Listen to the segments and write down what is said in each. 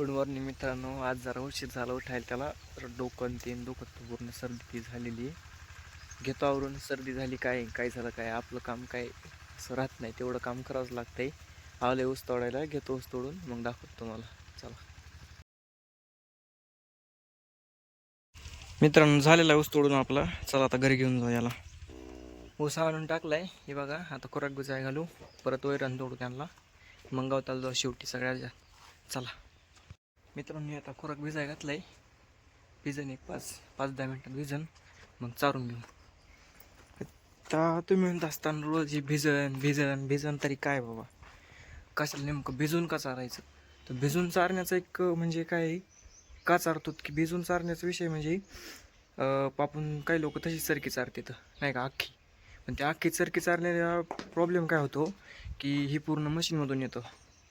Good morning मित्रांनो आज जरा उशीर झाला उठायला त्याला तर डोकं तीन दुखत पूर्ण सर्दी ती झालेली आहे. घेतो आवरून सर्दी झाली काय काय झालं काय आपलं काम काय असं राहत नाही तेवढं काम करावंच लागतंय. आले ऊस तोडायला घेतो ऊस तोडून मग दाखवतो तुम्हाला. चला. मित्रांनो झालेला ऊस तोडून आपला. चला आता घरी घेऊन जाऊ याला. ऊस आणून टाकलाय. हे बघा आता कोराक गुजाय घालू. परत वैरण तोडू त्यांना. मग गावताला जाऊ शेवटी सगळ्या चला. मित्रांनो आता खुराक भिजाय घातला आहे भिजन एक पाच पाच दहा मिनटात भिजन. मग चारून घेऊ. आता तुम्ही म्हणत असताना रोज हे भिजन भिजन भिजन तरी काय बाबा? कशाला नेमकं भिजून का चारायचं? तर भिजून चारण्याचं एक म्हणजे काय? का चारतो की भिजून चारण्याचा विषय म्हणजे आपण काही लोक तशी सरकी चारतात नाही का अख्खी पण त्या अख्खी सरकी चारण्याचा प्रॉब्लेम काय होतो? की ही पूर्ण मशीनमधून येतं.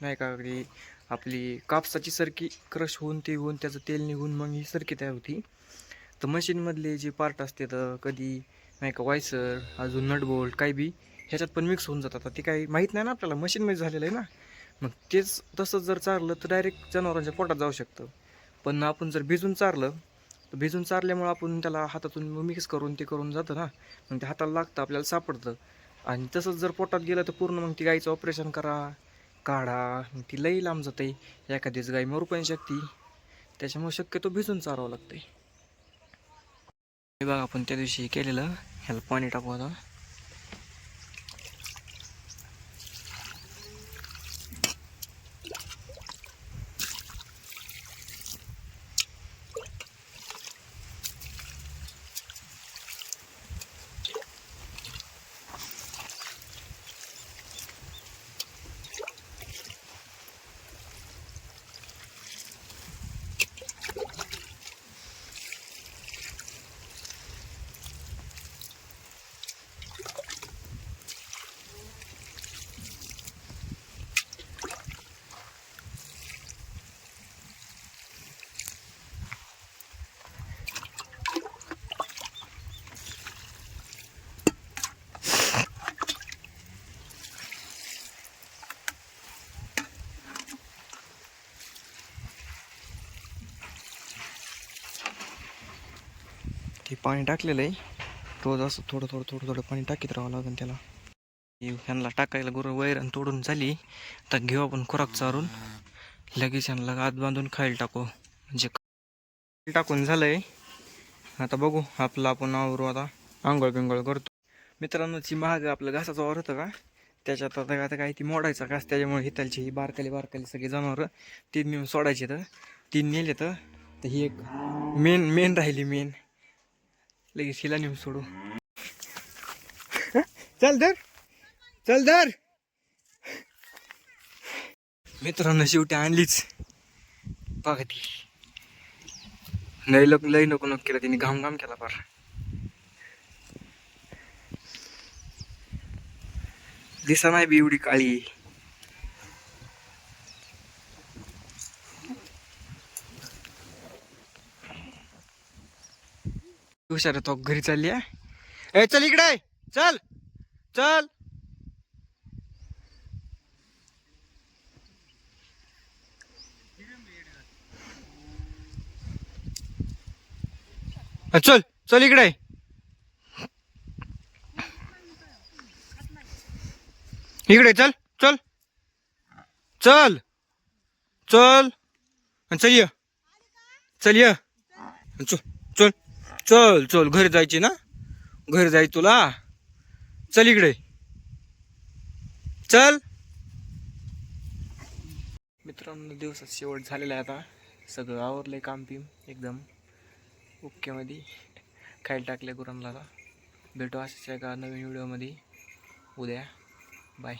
नाही का अगदी आपली कापसाची सरकी क्रश होऊन ते होऊन त्याचं तेल निघून मग ही सरकी तयार होती. तर मशीनमधले जे पार्ट असते तर कधी नाही का वायसर अजून नटबोल्ट काही बी ह्याच्यात पण मिक्स होऊन जातात. ते काही माहीत नाही ना आपल्याला मशीनमध्ये झालेलं आहे ना. मग तेच तसंच जर चारलं तर डायरेक्ट जनावरांच्या पोटात जाऊ शकतं. पण आपण जर भिजून चारलं तर भिजून चारल्यामुळं आपण त्याला हातातून मिक्स करून ते करून जातं ना. मग ते हाताला लागतं आपल्याला सापडतं. आणि तसंच जर पोटात गेलं तर पूर्ण मग ती गाईचं ऑपरेशन करा काढा. ती लई लांब जाते. एखादीच गाई मरू पण शकते. त्याच्यामुळे शक्यतो भिजून चारावं लागते हे बघा आपण त्या दिवशी केलेलं. ह्याला पाणी टाकू आता. ते पाणी टाकलेलं आहे. रोज असं थोडं थोडं थोडं थोडं पाणी टाकीत राहावं लागेल त्याला. ह्यांना टाकायला गुरं वैरण तोडून झाली. तर घेऊ आपण खुराक चारून. लगेच ह्यांना आत बांधून खायला टाकू. म्हणजे टाकून टाकून झालंय. आता बघू आपलं आपण आवरू आता. आंघोळ बिंगोळ करतो. मित्रांनो ती महाग आपलं घासाचं वावर होतं का? त्याच्यात आता आता काय ती मोडायचा घास. त्याच्यामुळे हितालची ही बारकाली बारकाली सगळी जनावरं ती नेऊन सोडायची तर तीन नेले तर तर ही एक मेन मेन राहिली मेन लगेच हिला नेऊन सोडू. चल धर. चल धर. मित्रांनो शेवटी आणलीच. बघा ती. लय लोक लय नको नको केलं तिने. घाम घाम केला फार. दिसा नाही बी एवढी काळी. हुशार तो. घरी चालली आहे. ए चल इकडे चल. चल. चल. चल इकडे इकडे चल. चल. चल. चल. अ, चल ये. चल ये. चल. चल चल घरी जायची ना? घरी जायची तुला. चल इकडे. चल. मित्रांनो दिवसात शेवट झालेला आहे आता. सगळं आवरलंय काम पिम एकदम. ओकेमध्ये खायला टाकले गुरांना आता. भेटू अशाच एका नवीन व्हिडिओमध्ये. उद्या. बाय